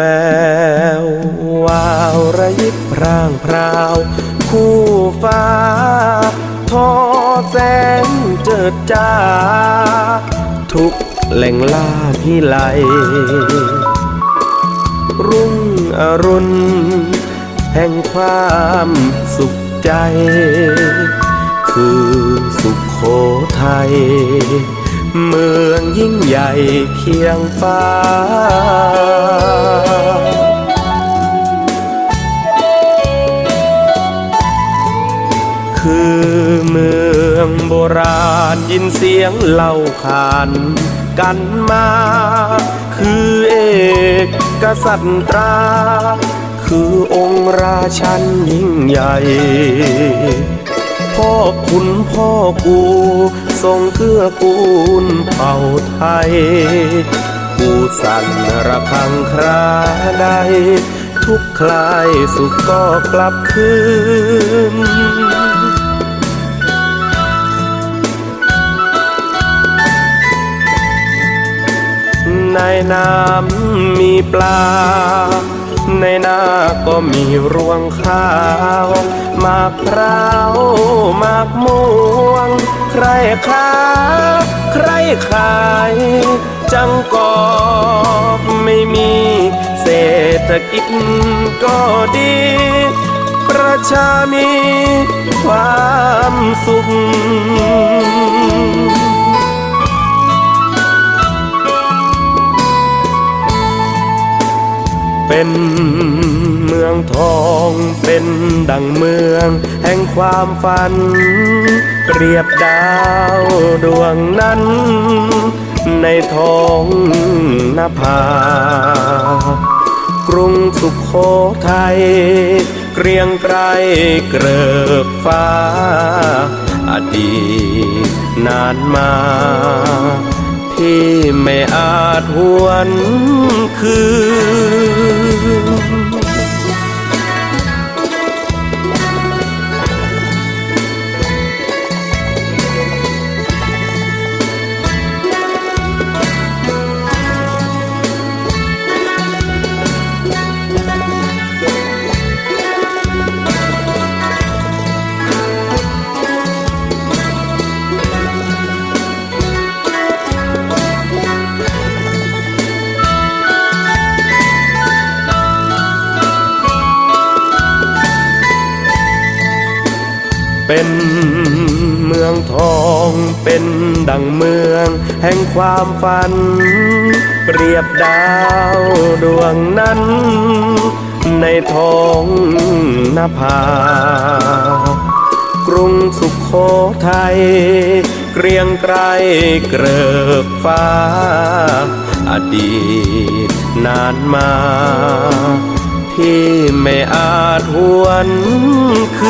แวววาวระยิบพร่างพราว คู่ฟ้า ทอแสงเจิดจ้า ทุกแหล่งล่าพิไล รุ่งอรุณ แห่งความสุขใจ คือสุขโขทัย เมืองยิ่งใหญ่เคียงฟ้า คือเมืองโบราณยินเสียงเล่าขานกันมา คือเอกกษัตราคือองค์ราชันยิ่งใหญ่พ่อคุณพ่อกู ทรงเกื้อกูลเผ่าไทยกูสั่นระฆังคราใด ทุกคลายสุขก็กลับคืนในน้ำมีปลา ในนาก็มีรวงข้าวหมากพร้าวหมากม่วง ครค้าใครขายจังก็ไม่มีเศรษฐกิจก็ดี ประชามีความสุขเป็น เมืองทองเป็นดังเมืองแห่งความฝัน เปรียบดาวดวงนั้น ในท้องนภากรุงสุขโขทัยเกรียงไกรเกริกฟ้า อดีตนานมาที่ไม่อาจหวนคืน เป็นเมืองทองเป็นดังเมืองแห่งความฝัน เปรียบดาวดวงนั้น ในท้องนภากรุงสุขโขทัยเกรียงไกรเกริกฟ้า อดีตนานมา ที่ไม่อาจหวนคืน